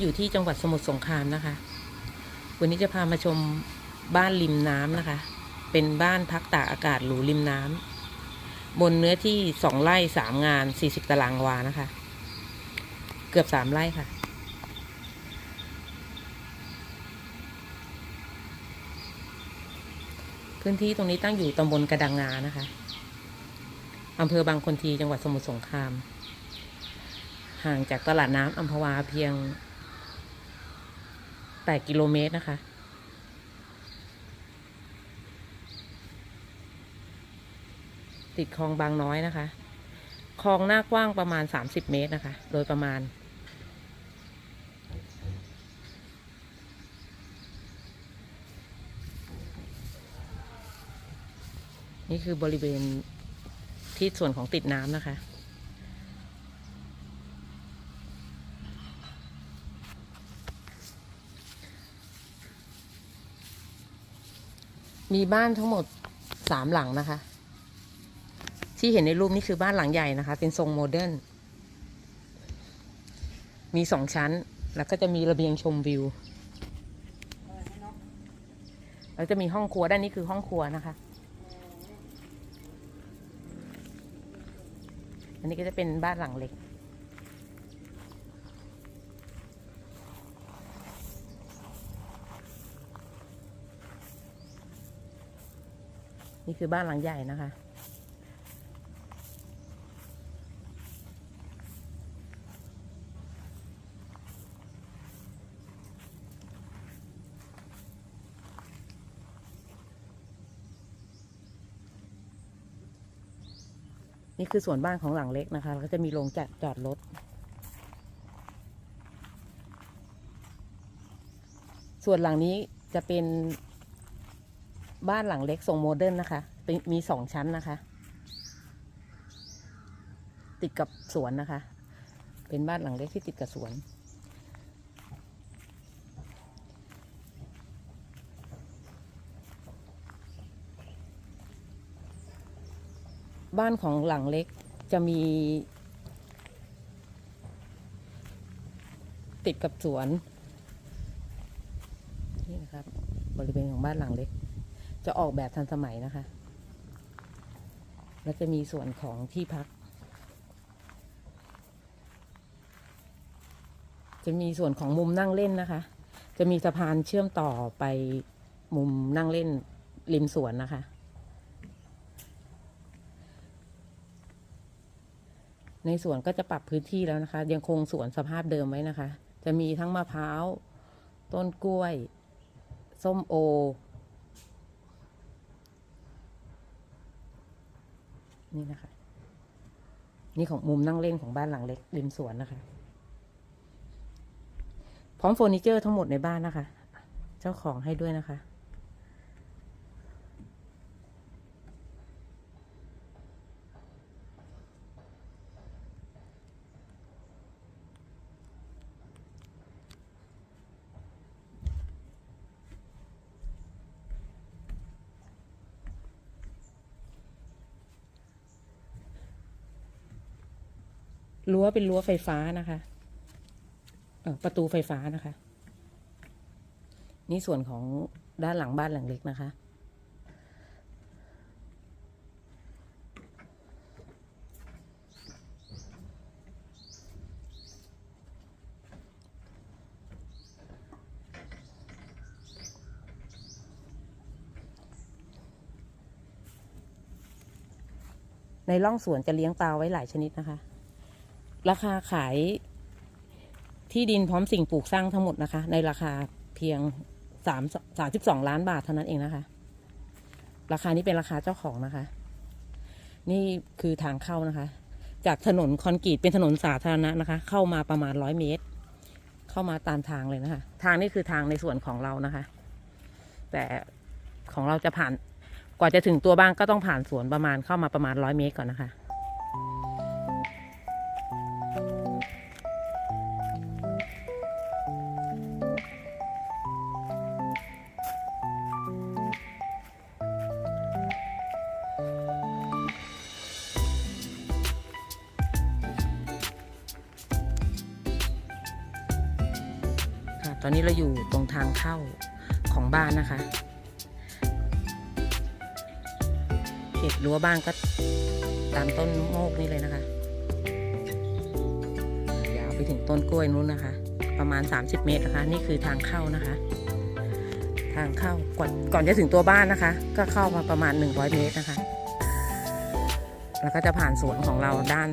อยู่ที่จังหวัดสมุทรสงครามนะคะ วันนี้จะพามาชมบ้านริมน้ำนะคะ เป็นบ้านพักตากอากาศหรูริมน้ำบนเนื้อที่สองไร่สามงานสี่สิบตารางวานะคะ เกือบสามไร่ค่ะ พื้นที่ตรงนี้ตั้งอยู่ตำบลกระดังงานะคะอำเภอบางคนทีจังหวัดสมุทรสงครามห่างจากตลาดน้ำอัมพวาเพียง 8 กิโลเมตรนะคะ ติดคลองบางน้อยนะคะ คลองหน้ากว้างประมาณ 30 เมตรนะคะ โดยประมาณ นี่คือบริเวณที่ส่วนของติดน้ำนะคะ มีบ้านทั้งหมดสามหลังนะคะ ที่เห็นในรูปนี่คือบ้านหลังใหญ่นะคะ เป็นทรงโมเดิร์นมีสองชั้น แล้วก็จะมีระเบียงชมวิว แล้วจะมีห้องครัวด้านนี้คือห้องครัวนะคะ อันนี้ก็จะเป็นบ้านหลังเล็ก นี่คือบ้านหลังใหญ่นะคะนี่คือส่วนบ้านของหลังเล็กนะคะ แล้วก็จะมีโรงจจอดรถ ส่วนหลังนี้จะเป็น บ้านหลังเล็กทรงโมเดิร์นนะคะเป็นมีสองชั้นนะคะ ติดกับสวนนะคะ เป็นบ้านหลังเล็กที่ติดกับสวน บ้านของหลังเล็กจะมี ติดกับสวนนี่นะครับ บริเวณของบ้านหลังเล็ก จะออกแบบทันสมัยนะคะ แล้วจะมีส่วนของที่พัก จะมีส่วนของมุมนั่งเล่นนะคะ จะมีสะพานเชื่อมต่อไปมุมนั่งเล่นริมสวนนะคะ ในสวนก็จะปรับพื้นที่แล้วนะคะ ยังคงสวนสภาพเดิมไว้นะคะ จะมีทั้งมะพร้าว ต้นกล้วย ส้มโอ นี่นะคะ นี่ของมุมนั่งเล่นของบ้านหลังเล็กริมสวนนะคะ พร้อมเฟอร์นิเจอร์ทั้งหมดในบ้านนะคะ เจ้าของให้ด้วยนะคะ รั้วเป็นรั้วไฟฟ้านะคะเออประตูไฟฟ้านะคะ นี่ส่วนของด้านหลังบ้านหลังเล็กนะคะ ในร่องสวนจะเลี้ยงปลาไว้หลายชนิดนะคะ ราคาขายที่ดินพร้อมสิ่งปลูกสร้างทั้งหมดนะคะ ในราคาเพียงสามสามสิบสองล้านบาทเท่านั้นเองนะคะ ราคานี้เป็นราคาเจ้าของนะคะ นี่คือทางเข้านะคะ จากถนนคอนกรีตเป็นถนนสาธารณะนะคะ เข้ามาประมาณร้อยเมตร เข้ามาตามทางเลยนะคะ ทางนี้คือทางในส่วนของเรานะคะ แต่ของเราจะผ่านกว่าจะถึงตัวบ้านก็ต้องผ่านสวนประมาณเข้ามาประมาณร้อยเมตรก่อนนะคะ ตอนนี้เราอยู่ตรงทางเข้าของบ้านนะคะเขตรั้วบ้านก็ตามต้นโมกนี่เลยนะคะ ยาวไปถึงต้นกล้วยนู้นนะคะ ประมาณ 30 เมตรนะคะ นี่คือทางเข้านะคะ ทางเข้าก่อนก่อนจะถึงตัวบ้านนะคะ ก็เข้ามาประมาณ 100 เมตรนะคะ แล้วก็จะผ่านสวนของเราด้าน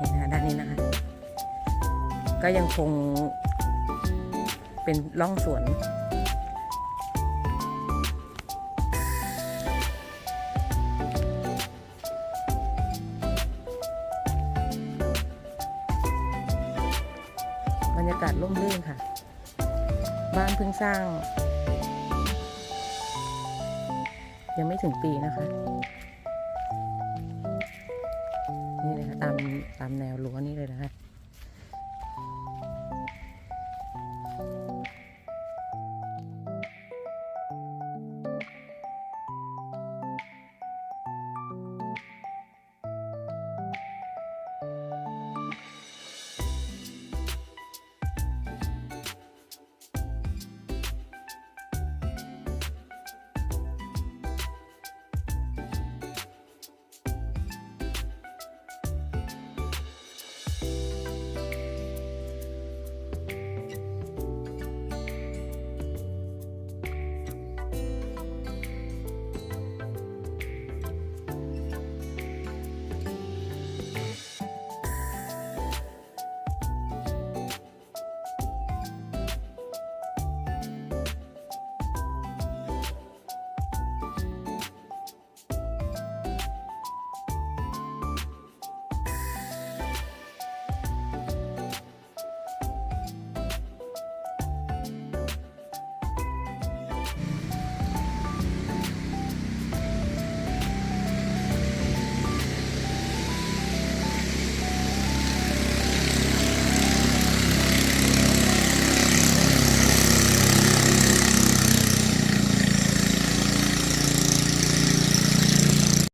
นี่นะคะด้านนี้นะคะ ก็ยังคงเป็นร่องสวน บรรยากาศร่มรื่นค่ะ บ้านเพิ่งสร้าง ยังไม่ถึงปีนะคะ นี่เลยค่ะตามตามแนวรั้วนี่เลยนะคะ